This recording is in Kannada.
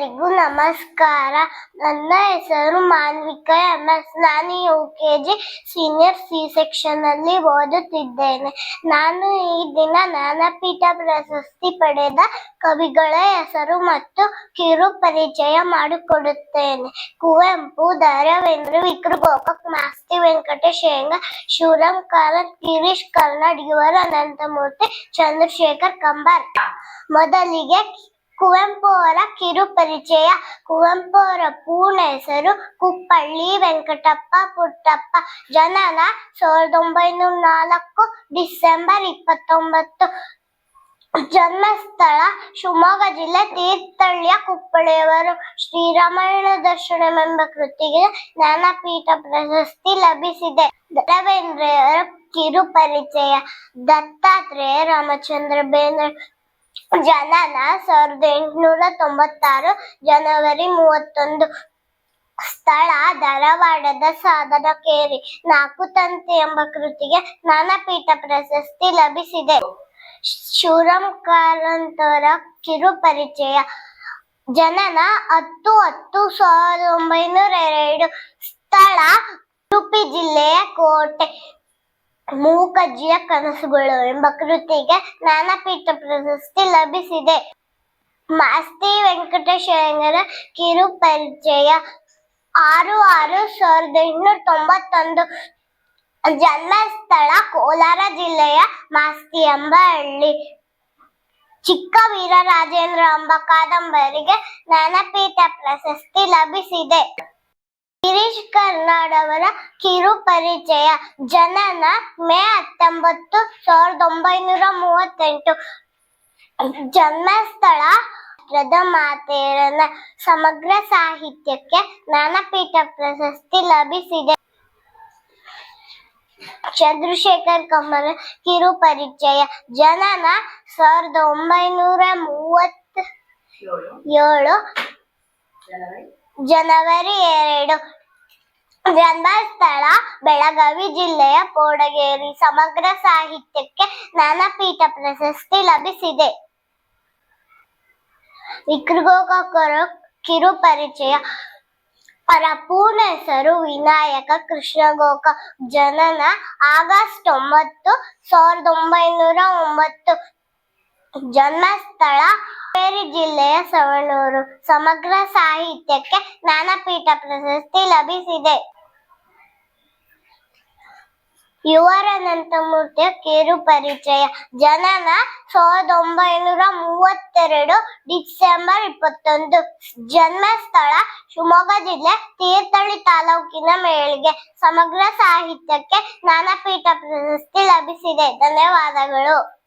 ಎಲ್ಲರಿಗೂ ನಮಸ್ಕಾರ. ನನ್ನ ಹೆಸರು ಮಾನ್ವಿಕ ಎಂ ಎಸ್ ನಾನು U K G senior C section ಅಲ್ಲಿ ಓದುತ್ತಿದ್ದೇನೆ. ನಾನು ಈ ದಿನ ಜ್ಞಾನಪೀಠ ಪ್ರಶಸ್ತಿ ಪಡೆದ ಕವಿಗಳ ಹೆಸರು ಮತ್ತು ಕಿರು ಪರಿಚಯ ಮಾಡಿಕೊಡುತ್ತೇನೆ. ಕುವೆಂಪು ದ ವಿಕ್ರ ಗೋಕಾಕ್, ಮಾಸ್ತಿ ವೆಂಕಟೇಶ್ ಹೆಂಗ ಶಿವರಾಮ್ ಕಾರಂತ್, ಗಿರೀಶ್ ಕರ್ನಾಡ್ ಅನಂತಮೂರ್ತಿ ಚಂದ್ರಶೇಖರ್ ಕಂಬಾರ್. ಮೊದಲಿಗೆ ಕುವೆಂಪು ಅವರ ಕಿರು ಪರಿಚಯ ಕುವೆಂಪು ಅವರ ಪೂರ್ಣ ಹೆಸರು ಕುಪ್ಪಳ್ಳಿ ವೆಂಕಟಪ್ಪ ಪುಟ್ಟಪ್ಪ. ಜನನ ಸಾವಿರದ ಒಂಬೈನೂರ ನಾಲ್ಕು ಡಿಸೆಂಬರ್ ಇಪ್ಪತ್ತೊಂಬತ್ತು. ಜನ್ಮಸ್ಥಳ ಶಿವಮೊಗ್ಗ ಜಿಲ್ಲೆ ತೀರ್ಥಹಳ್ಳಿಯ ಕುಪ್ಪಳಿಯವರು ಶ್ರೀರಾಮಾಯಣ ದರ್ಶನವೆಂಬ ಕೃತಿಗೆ ಜ್ಞಾನಪೀಠ ಪ್ರಶಸ್ತಿ ಲಭಿಸಿದೆ. ದತ್ತವೇಂದ್ರೆಯವರ ಕಿರು ಪರಿಚಯ ದತ್ತಾತ್ರೇಯ ರಾಮಚಂದ್ರ ಬೇಂದ್ರೆ ಜನನ ಸಾವಿರದ ಎಂಟುನೂರ ತೊಂಬತ್ತಾರು ಜನವರಿ ಮೂವತ್ತೊಂದು. ಸ್ಥಳ ಧಾರವಾಡದ ಸಾಧನಕೇರಿ ನಾಲ್ಕು ತಂತಿ ಎಂಬ ಕೃತಿಗೆ ಜ್ಞಾನಪೀಠ ಪ್ರಶಸ್ತಿ ಲಭಿಸಿದೆ. ಶೂರಂ ಕಾರಂತರ ಕಿರು ಪರಿಚಯ ಜನನ ಹತ್ತು ಹತ್ತು ಸಾವಿರದ ಒಂಬೈನೂರ ಎರಡು. ಸ್ಥಳ ಉಡುಪಿ ಜಿಲ್ಲೆಯ ಕೋಟೆ. ಮೂಕಜ್ಜಿಯ ಕನಸುಗಳು ಎಂಬ ಕೃತಿಗೆ ಜ್ಞಾನಪೀಠ ಪ್ರಶಸ್ತಿ ಲಭಿಸಿದೆ. ಮಾಸ್ತಿ ವೆಂಕಟೇಶ ಕಿರುಪರಿಚಯ ಕಿರು ಪರಿಚಯ ಆರು ಆರು ಸಾವಿರದ ಎಂಟುನೂರ ತೊಂಬತ್ತೊಂದು ಜನ್ಮಸ್ಥಳ ಕೋಲಾರ ಜಿಲ್ಲೆಯ ಮಾಸ್ತಿ ಎಂಬ ಹಳ್ಳಿ ಚಿಕ್ಕ ವೀರರಾಜೇಂದ್ರ ಎಂಬ ಕಾದಂಬರಿಗೆ ಜ್ಞಾನಪೀಠ ಪ್ರಶಸ್ತಿ ಲಭಿಸಿದೆ. ಗಿರೀಶ್ ಕರ್ನಾಡವರ ಕಿರು ಪರಿಚಯ ಜನನ ಮೇ ಹತ್ತೊಂಬತ್ತು ಸಾವಿರದ ಒಂಬೈನೂರ ಮೂವತ್ತೆಂಟು. ಜನ್ಮಸ್ಥಳ ಮಾತೆಯರನ ಸಮಗ್ರ ಸಾಹಿತ್ಯಕ್ಕೆ ಜ್ಞಾನಪೀಠ ಪ್ರಶಸ್ತಿ ಲಭಿಸಿದೆ. ಚಂದ್ರಶೇಖರ್ ಕಮಲ ಕಿರು ಪರಿಚಯ ಜನನ ಸಾವಿರದ ಒಂಬೈನೂರ ಮೂವತ್ತ ಏಳು. ಜನವರಿ ಎರಡು ಜನ್ಮಸ್ಥಳ ಬೆಳಗಾವಿ ಜಿಲ್ಲೆಯ ಕೋಡಗೇರಿ. ಸಮಗ್ರ ಸಾಹಿತ್ಯಕ್ಕೆ ಜ್ಞಾನಪೀಠ ಪ್ರಶಸ್ತಿ ಲಭಿಸಿದೆ. ವಿಕ್ರಗೋಕರ ಕಿರು ಪರಿಚಯ ಅವರ ಪೂರ್ಣ ಹೆಸರು ವಿನಾಯಕ ಕೃಷ್ಣಗೋಕ ಜನನ ಆಗಸ್ಟ್ ಒಂಬತ್ತು, ಸಾವಿರದ ಒಂಬೈನೂರ ಒಂಬತ್ತು. ಜನ್ಮಸ್ಥಳ ಹಾವೇರಿ ಜಿಲ್ಲೆಯ ಸವಣೂರು. ಸಮಗ್ರ ಸಾಹಿತ್ಯಕ್ಕೆ ಜ್ಞಾನಪೀಠ ಪ್ರಶಸ್ತಿ ಲಭಿಸಿದೆ. ಯುವರನಂತಮೂರ್ತಿಯ ಕಿರು ಪರಿಚಯ. ಜನನ ಸಾವಿರದ ಒಂಬೈನೂರ ಮೂವತ್ತೆರಡು ಡಿಸೆಂಬರ್ ಇಪ್ಪತ್ತೊಂದು. ಜನ್ಮಸ್ಥಳ, ಶಿವಮೊಗ್ಗ ಜಿಲ್ಲೆ, ತೀರ್ಥಹಳ್ಳಿ ತಾಲೂಕಿನ ಮೇಳಿಗೆ. ಸಮಗ್ರ ಸಾಹಿತ್ಯಕ್ಕೆ ಜ್ಞಾನಪೀಠ ಪ್ರಶಸ್ತಿ ಲಭಿಸಿದೆ. ಧನ್ಯವಾದಗಳು.